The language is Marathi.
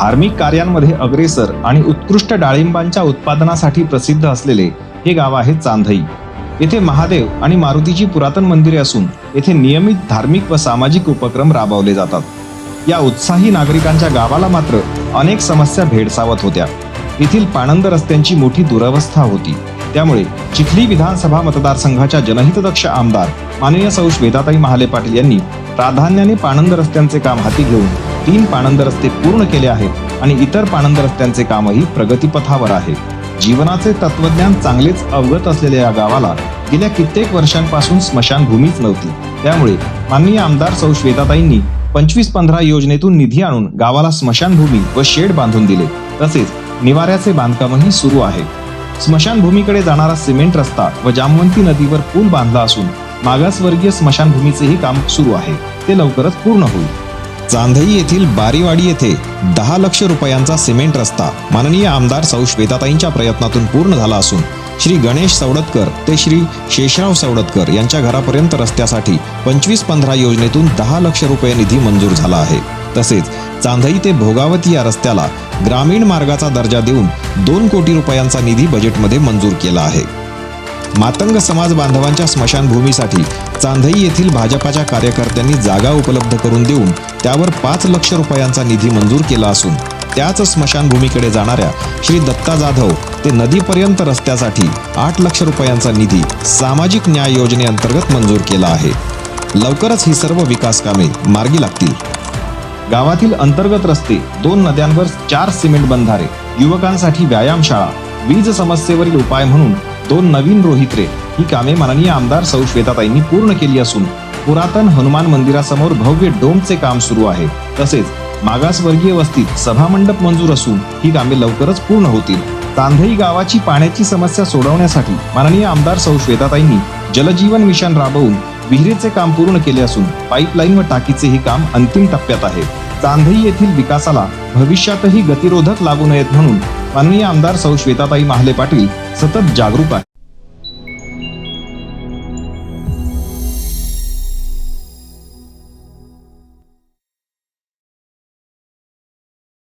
धार्मिक कार्यांमध्ये अग्रेसर आणि उत्कृष्ट डाळिंबांच्या उत्पादनासाठी प्रसिद्ध असलेले हे गाव आहे चांधई. येथे महादेव आणि मारुतीची पुरातन मंदिरे असून येथे नियमित धार्मिक व सामाजिक उपक्रम राबवले जातात. या उत्साही नागरिकांच्या गावाला मात्र अनेक समस्या भेडसावत होत्या. येथील पाणंद रस्त्यांची मोठी दुरवस्था होती. त्यामुळे चिखली विधानसभा मतदारसंघाच्या जनहितदक्ष आमदार माननीय सौ. श्वेताताई महाले पाटील यांनी प्राधान्याने पाणंद रस्त्यांचे काम हाती घेऊन तीन पाणंद रस्ते पूर्ण केले आहेत आणि इतर पाणंद रस्त्यांचे कामही प्रगतीपथावर आहे. जीवनाचे तत्वज्ञान चांगलेच अवगत असलेल्या या गावाला गेल्या कित्येक वर्षांपासून स्मशानभूमीच नव्हती. त्यामुळे माननीय आमदार सौ. श्वेताताईंनी पंचवीस पंधरा योजनेतून निधी आणून गावाला स्मशानभूमी व शेड बांधून दिले. तसेच निवाऱ्याचे बांधकामही सुरू आहे. स्मशानभूमीकडे जाणारा सिमेंट रस्ता व जामवंती नदीवर पूल बांधला असून मागासवर्गीय स्मशानभूमीचेही काम सुरू आहे. ते लवकरच पूर्ण होईल. चांदई येथील बारीवाडी येथे दहा लक्ष रुपयांचा सिमेंट रस्ता माननीय आमदार सौ. श्वेताताईंच्या प्रयत्नातून पूर्ण झाला असून श्री गणेश सवडतकर ते श्री शेषराव सवडतकर यांच्या घरापर्यंत रस्त्यासाठी पंचवीस पंधरा योजनेतून दहा लक्ष रुपये निधी मंजूर झाला आहे. तसेच चांदई ते भोगावती या रस्त्याला ग्रामीण मार्गाचा दर्जा देऊन दोन कोटी रुपयांचा निधी बजेटमध्ये मंजूर केला आहे. मातंग समाज बांधवांच्या स्मशानभूमीसाठी चांदई येथील भाजपाच्या कार्यकर्त्यांनी जागा उपलब्ध करून देऊन त्यावर पाच लक्ष रुपयांचा निधी मंजूर केला असून त्याच स्मशानभूमीकडे जाणाऱ्या श्री दत्ता जाधव ते नदीपर्यंत रस्त्यासाठी आठ लक्ष रुपयांचा निधी सामाजिक न्याय योजनेअंतर्गत मंजूर केला आहे. लवकरच ही सर्व विकास कामे मार्गी लागतील. गावातील अंतर्गत रस्ते दोन नद्यांवर चार सिमेंट बंधारे युवकांसाठी व्यायामशाळा वीज समस्येवरील उपाय म्हणून दोन नवीन रोहित्रे ही कामे माननीय आमदार सौ. श्वेताताईंनी पूर्ण केली असून पुरातन हनुमान मंदिरासमोर भव्य डोमचे काम सुरू आहे. तसेच मागासवर्गीय वस्तीत सभामंडप मंजूर असून ही कामे लवकरच पूर्ण होतील. तांधई गावाची पाण्याची समस्या सोडवण्यासाठी माननीय आमदार सौ. श्वेताताईंनी जलजीवन मिशन राबवून विहिरीचे काम पूर्ण केले असून पाईपलाईन व टाकीचेही काम अंतिम टप्प्यात आहे. चांधई येथील विकासाला भविष्यातही गतिरोधक लागू नयेत म्हणून माननीय आमदार सौ. श्वेताताई महाले पाटील सतत जागरूक आहे